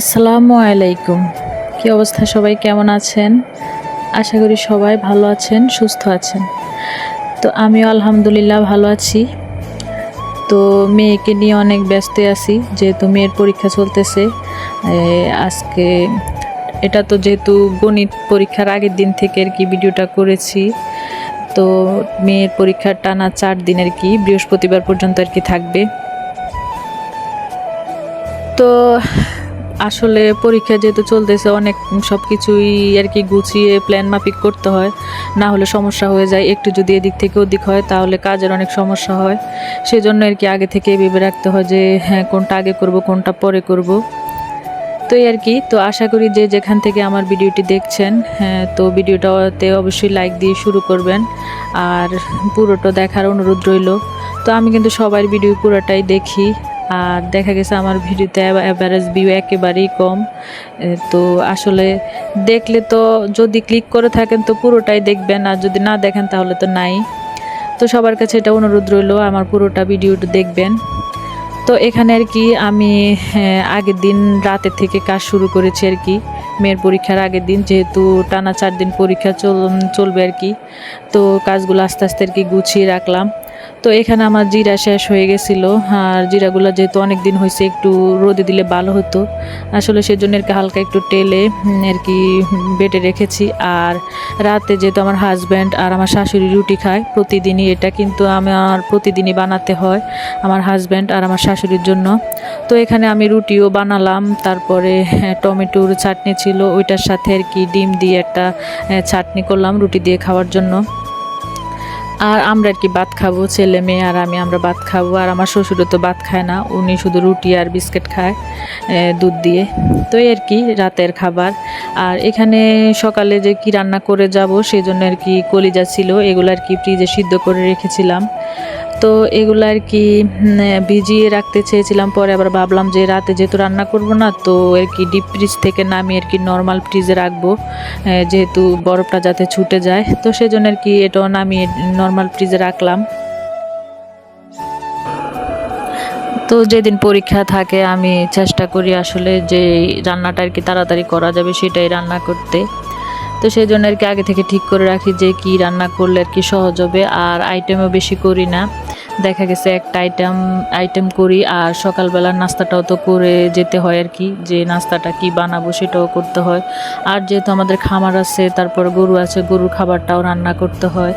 আসসালামু আলাইকুম। কি অবস্থা? সবাই কেমন আছেন? আশা করি সবাই ভালো আছেন, সুস্থ আছেন। তো আমিও আলহামদুলিল্লাহ ভালো আছি। তো মেয়েকে নিয়ে অনেক ব্যস্ত আছি, যেহেতু মেয়ের পরীক্ষা চলতেছে। আজকে এটা তো যেহেতু গণিত পরীক্ষার আগের দিন থেকে আর কি ভিডিওটা করেছি। তো মেয়ের পরীক্ষার টানা চার দিন আর কি, বৃহস্পতিবার পর্যন্ত আর কি থাকবে। তো আসলে পরীক্ষা যেহেতু চলতেছে, অনেক সব কিছুই আর কি গুছিয়ে প্ল্যান মাফিক করতে হয়। না হলে সমস্যা হয়ে যায়। একটু যদি এদিক থেকে ওদিক হয়, তাহলে কাজের অনেক সমস্যা হয়। সেই জন্য আর কি আগে থেকে ভেবে রাখতে হয় যে হ্যাঁ কোনটা আগে করব, কোনটা পরে করব। তো এই আর কি। তো আশা করি যে যেখান থেকে আমার ভিডিওটি দেখছেন হ্যাঁ তো ভিডিওটাতে অবশ্যই লাইক দিয়ে শুরু করবেন। আর পুরোটা দেখার অনুরোধ রইল। তো আমি কিন্তু সবার ভিডিও পুরোটাই দেখি। আর দেখা গেছে আমার ভিডিওতে অ্যাভারেজ ভিউ একেবারেই কম। তো আসলে দেখলে তো যদি ক্লিক করে থাকেন তো পুরোটাই দেখবেন, আর যদি না দেখেন তাহলে তো নাই। তো সবার কাছে এটা অনুরোধ রইল, আমার পুরোটা ভিডিওটা দেখবেন। তো এখানে আর কি আমি আগের দিন রাতের থেকে কাজ শুরু করেছি আর কি, মেয়ের পরীক্ষার আগের দিন, যেহেতু টানা চার দিন পরীক্ষা চল চলবে আর কি। তো কাজগুলো আস্তে আস্তে আর কি গুছিয়ে রাখলাম। তো এখানে আমার জিরা শেষ হয়ে গেছিল। আর জিরাগুলো যেহেতু অনেক দিন হয়েছে একটু রোদে দিলে ভালো হতো। আসলে সেজন্য আর কি হালকা একটু টেলে আর কি বেটে রেখেছি। আর রাতে যেহেতু আমার হাজব্যান্ড আর আমার শাশুড়ি রুটি খায় প্রতিদিনই এটা কিন্তু আমার প্রতিদিনই বানাতে হয় আমার হাজব্যান্ড আর আমার শাশুড়ির জন্য। তো এখানে আমি রুটিও বানালাম তারপরে হ্যাঁ, টমেটোর চাটনি ছিল ওইটার সাথে আর কি ডিম দিয়ে একটা চাটনি করলাম রুটি দিয়ে খাওয়ার জন্য। আর আমরা আর কি ভাত খাব, ছেলে মেয়ে আর আমি, আমরা ভাত খাব। আর আমার শ্বশুরও তো ভাত খায় না, উনি শুধু রুটি আর বিস্কিট খায় দুধ দিয়ে। তো আর কি, রাতের খাবার। আর এখানে সকালে যে কি রান্না করে যাব সেই জন্য আর কি কলিজা ছিল, এগুলো আর কি ফ্রিজে সিদ্ধ করে রেখেছিলাম। তো এগুলো আর কি ভিজিয়ে রাখতে চেয়েছিলাম। পরে আবার ভাবলাম যে রাতে যেহেতু রান্না করব না, তো আর কি ডিপ ফ্রিজ থেকে নামিয়ে আর কি নর্মাল ফ্রিজে রাখব। যেহেতু বরফটা যাতে ছুটে যায়। তো সেজন্য আর কি এটাও নামিয়ে নর্মাল ফ্রিজে রাখলাম। তো যেদিন পরীক্ষা থাকে, আমি চেষ্টা করি আসলে যে রান্নাটা আর কি তাড়াতাড়ি করা যাবে সেটাই রান্না করতে। তো সেই জন্য আর কি আগে থেকে ঠিক করে রাখি যে কি রান্না করলে আর কি সহজ হবে, আর আইটেমও বেশি করি না। দেখা গেছে একটা আইটেম আইটেম করি, আর সকালবেলার নাস্তাটাও তো করে যেতে হয় আর কি, যে নাস্তাটা কি বানাবো সেটাও করতে হয়। আর যেহেতু আমাদের খামার আছে, তারপর গরু আছে, গরুর খাবারটাও রান্না করতে হয়।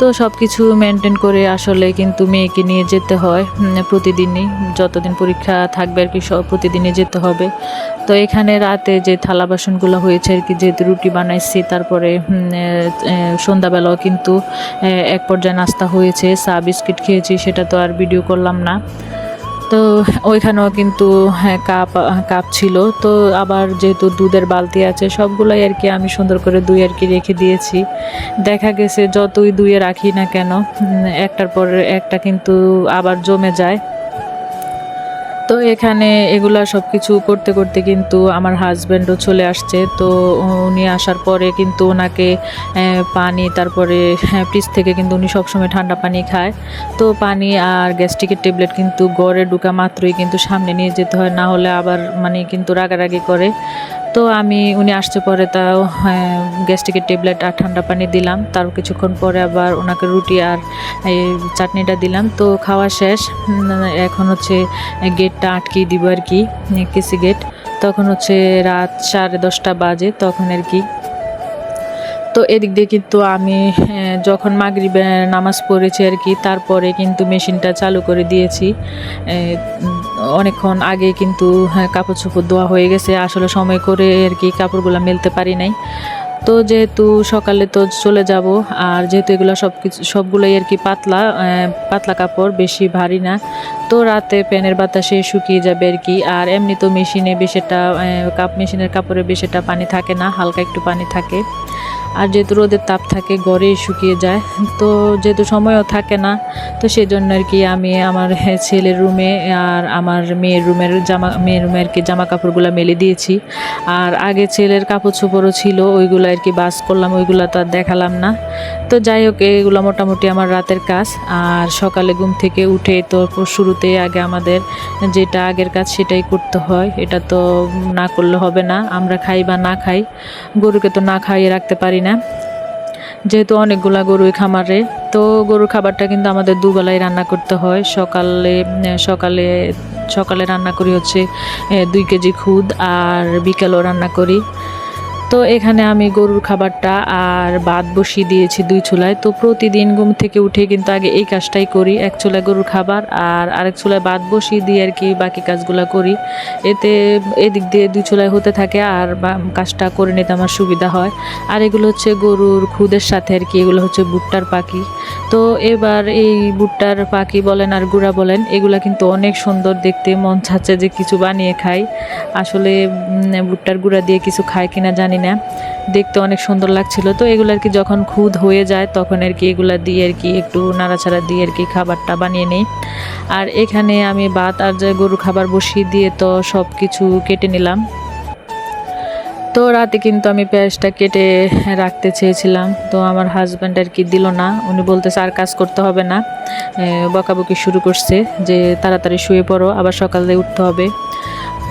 তো সব কিছু মেনটেন করে আসলে কিন্তু মেয়েকে নিয়ে যেতে হয় প্রতিদিনই। যতদিন পরীক্ষা থাকবে আর কি, সব প্রতিদিনই যেতে হবে। তো এখানে রাতে যে থালা বাসনগুলো হয়েছে আর কি যেহেতু রুটি বানাইছি, তারপরে সন্ধ্যাবেলাও কিন্তু এক পর্যায়ে নাস্তা হয়েছে, চা, বিস্কিট খেয়েছি, সেটা তো আর ভিডিও করলাম না। তো ওইখানেও কিন্তু হ্যাঁ কাপ কাপ ছিল। তো আবার যেহেতু দুধের বালতি আছে, সবগুলোই আর কি আমি সুন্দর করে দুই আর কি রেখে দিয়েছি। দেখা গেছে যতই দুয়ে রাখি না কেন একটার পর একটা কিন্তু আবার জমে যায়। তো এখানে এগুলা সব কিছু করতে করতে কিন্তু আমার হাজব্যান্ডও চলে আসছে। তো উনি আসার পরে কিন্তু ওনাকে পানি, তারপরে ফ্রিজ থেকে কিন্তু উনি সবসময় ঠান্ডা পানি খায়। তো পানি আর গ্যাস্ট্রিকের ট্যাবলেট কিন্তু গড়ে ঢুকা মাত্রই কিন্তু সামনে নিয়ে যেতে হয়, না হলে আবার মানে কিন্তু রাগারাগি করে। তো আমি, উনি আসছে পরে তাও গ্যাস্ট্রিকের ট্যাবলেট আর ঠান্ডা পানি দিলাম। তার কিছুক্ষণ পরে আবার ওনাকে রুটি আর এই চাটনিটা দিলাম। তো খাওয়া শেষ। এখন হচ্ছে গেটটা আটকে দিব আর কি কেসি গেট। তখন হচ্ছে রাত সাড়ে দশটা বাজে, তখন আর কি। তো এদিক দিয়ে কিন্তু আমি যখন মাগরিবে নামাজ পড়েছি আর কি, তারপরে কিন্তু মেশিনটা চালু করে দিয়েছি। অনেকক্ষণ আগে কিন্তু হ্যাঁ, কাপড় চোপড় ধোয়া হয়ে গেছে। আসলে সময় করে আর কি কাপড়গুলো মেলতে পারি নাই। তো যেহেতু সকালে তো চলে যাব আর যেহেতু এগুলো সব কিছু সবগুলোই আর কি পাতলা পাতলা কাপড় বেশি ভারী না তো রাতে প্যানের বাতাসে শুকিয়ে যাবে আর কি। আর এমনি তো মেশিনে বেশিটা কাপ মেশিনের কাপড়ে বেশিটা পানি থাকে না হালকা একটু পানি থাকে। আর যেহেতু রোদের তাপ থাকে ঘরেই শুকিয়ে যায়, তো যেহেতু সময়ও থাকে না, তো সেই জন্য আর কি আমি আমার ছেলের রুমে আর আমার মেয়ের রুমের জামা, মেয়ের রুমে আর কি জামা কাপড়গুলো মেলে দিয়েছি। আর আগে ছেলের কাপড় চোপড়ও ছিল, ওইগুলো আর কি বাস করলাম, ওইগুলো তো আর দেখালাম না। তো যাই হোক, এগুলো মোটামুটি আমার রাতের কাজ। আর সকালে ঘুম থেকে উঠে তো শুরুতে আগে আমাদের যেটা আগের কাজ সেটাই করতে হয়, এটা তো না করলে হবে না, আমরা খাই বা না খাই, গরুকে তো না খাইয়ে রাখতে পারি না। যেহেতু অনেকগুলা গরুই খামারে, তো গরুর খাবারটা কিন্তু আমাদের দুবেলায় রান্না করতে হয়। সকালে সকালে সকালে রান্না করি হচ্ছে দুই কেজি খুদ আর বিকেলও রান্না করি। তো এখানে আমি গরুর খাবারটা আর ভাত বসিয়ে দিয়েছি দুই চুলায়। তো প্রতিদিন ঘুম থেকে উঠে কিন্তু আগে এই কাজটাই করি, এক চুলায় গরুর খাবার আর আরেক চুলায় ভাত বসিয়ে দিয়ে আর কি বাকি কাজগুলো করি। এতে এদিক দিয়ে দুই চুলায় হতে থাকে আর কাজটা করে নিতে আমার সুবিধা হয়। আর এগুলো হচ্ছে গরুর খুদের সাথে আর কি, এগুলো হচ্ছে ভুট্টার পাখি। তো এবার এই ভুট্টার পাখি বলেন আর গুড়া বলেন, এগুলা কিন্তু অনেক সুন্দর দেখতে, মন চাচ্ছে যে কিছু বানিয়ে খাই। আসলে ভুট্টার গুঁড়া দিয়ে কিছু খায় কিনা জানি না। দেখতে অনেক সুন্দর লাগছিল। তো এগুলো আর কি যখন খুদ হয়ে যায়, তখন আর কি এগুলো দিয়ে আর কি একটু নাড়াচাড়া দিয়ে আর কি খাবারটা বানিয়ে নিই। আর এখানে আমি ভাত আর যে গরু খাবার বসিয়ে দিয়ে তো সব কিছু কেটে নিলাম। তো রাতে কিন্তু আমি পেঁয়াজটা কেটে রাখতে চেয়েছিলাম। তো আমার হাজব্যান্ড আর কি দিল না। উনি বলতেছে, আর কাজ করতে হবে না। বকাবকি শুরু করছে। যে তাড়াতাড়ি শুয়ে পড়ো, আবার সকালে উঠতে হবে।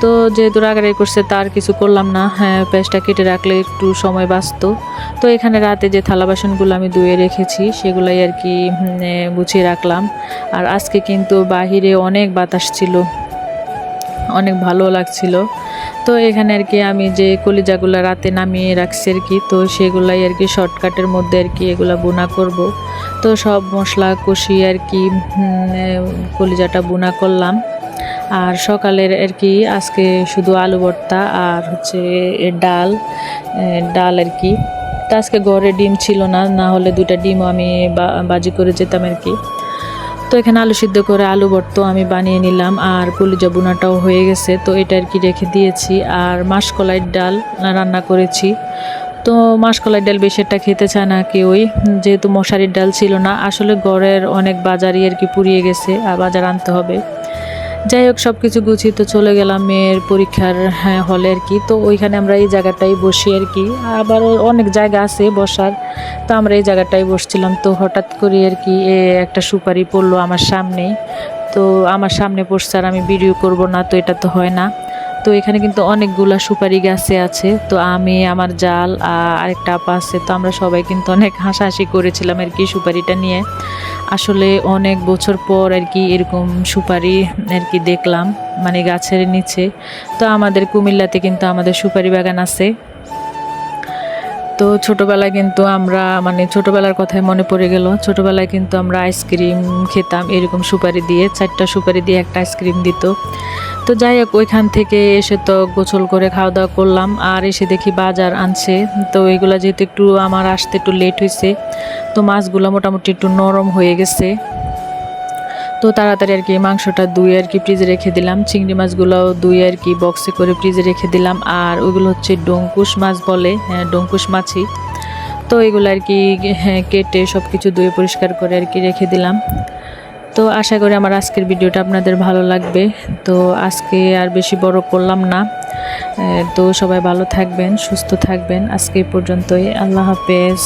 তো যেহেতু রাগারাগি করছে, তার কিছু করলাম না। হ্যাঁ পেঁয়াজটা কেটে রাখলে একটু সময় বাঁচত। তো এখানে রাতে যে থালা বাসনগুলো আমি ধুয়ে রেখেছি, সেগুলাই আর কি গুছিয়ে রাখলাম। আর আজকে কিন্তু বাহিরে অনেক বাতাস ছিল। অনেক ভালো লাগছিল। তো এখানে আর কি আমি যে কলিজাগুলো রাতে নামিয়ে রাখছি আর কি, তো সেগুলাই আর কি শর্টকাটের মধ্যে আর কি এগুলা বোনা করব। তো সব মশলা কষিয়ে আর কি কলিজাটা বোনা করলাম। আর সকালের আর কি, আজকে শুধু আলু ভর্তা আর হচ্ছে ডাল ডাল আর কি। তো আজকে ঘরে ডিম ছিল না না হলে দুইটা ডিমও আমি বাজি করে যেতাম আর কি। তো এখানে আলু সিদ্ধ করে আলু ভর্ত আমি বানিয়ে নিলাম আর কলিজা বোনাটাও হয়ে গেছে, তো এটা আর কি রেখে দিয়েছি। আর মাসকলাইয়ের ডাল রান্না করেছি। তো মাসকলাইয়ের ডাল বেশি একটা খেতে চায় না কেউই, যেহেতু মশারির ডাল ছিল না, আসলে ঘরের অনেক বাজারই আর কি পুড়িয়ে গেছে, আর বাজার আনতে হবে। যাই হোক সব কিছু গুছিয়ে তো চলে গেলাম মেয়ের পরীক্ষার হ্যাঁ, হলে আর কি। তো ওইখানে আমরা এই জায়গাটাই বসি আর কি। আবার অনেক জায়গা আছে বসার তো আমরা এই জায়গাটায় বসছিলাম। তো হঠাৎ করে আর কি এ একটা সুপারি পড়ল আমার সামনে তো আমার সামনে পড়ছে আর আমি ভিডিও করব না তো এটা তো হয় না। তো এখানে কিন্তু অনেকগুলা সুপারি গাছে আছে। তো আমি আমার জাল আরেকটা আপা আছে। তো আমরা সবাই কিন্তু অনেক হাসাহাসি করেছিলাম আর কি সুপারিটা নিয়ে। আসলে অনেক বছর পর আর কি এরকম সুপারি আর কি দেখলাম মানে গাছের নিচে। তো আমাদের কুমিল্লাতে কিন্তু আমাদের সুপারি বাগান আছে। তো ছোটোবেলায় কিন্তু আমরা মানে ছোটোবেলার কথাই মনে পড়ে গেল। ছোটোবেলায় কিন্তু আমরা আইসক্রিম খেতাম, এরকম সুপারি দিয়ে, চারটা সুপারি দিয়ে একটা আইসক্রিম দিত। তো যাই হোক, ওইখান থেকে এসে তো গোসল করে খাওয়া দাওয়া করলাম, আর এসে দেখি বাজার আনছে। তো এগুলা যেহেতু একটু আমার আসতে একটু লেট হয়েছে তো মাছগুলো মোটামুটি একটু নরম হয়ে গেছে। তো তাড়াতাড়ি আর কি মাংসটা ধুয়ে আর কি ফ্রিজে রেখে দিলাম। চিংড়ি মাছগুলোও ধুয়ে আর কি বক্সে করে ফ্রিজে রেখে দিলাম। আর ওইগুলো হচ্ছে ডঙ্কুশ মাছ বলে হ্যাঁ ডঙ্কুশ মাছই। তো এগুলো আর কি হ্যাঁ কেটে সব কিছু ধুয়ে পরিষ্কার করে আর কি রেখে দিলাম। তো আশা করি আমার আজকের ভিডিওটা আপনাদের ভালো লাগবে। তো আজকে আর বেশি বড় করলাম না। তো সবাই ভালো থাকবেন, সুস্থ থাকবেন। আজকে এই পর্যন্তই। আল্লাহ হাফেজ।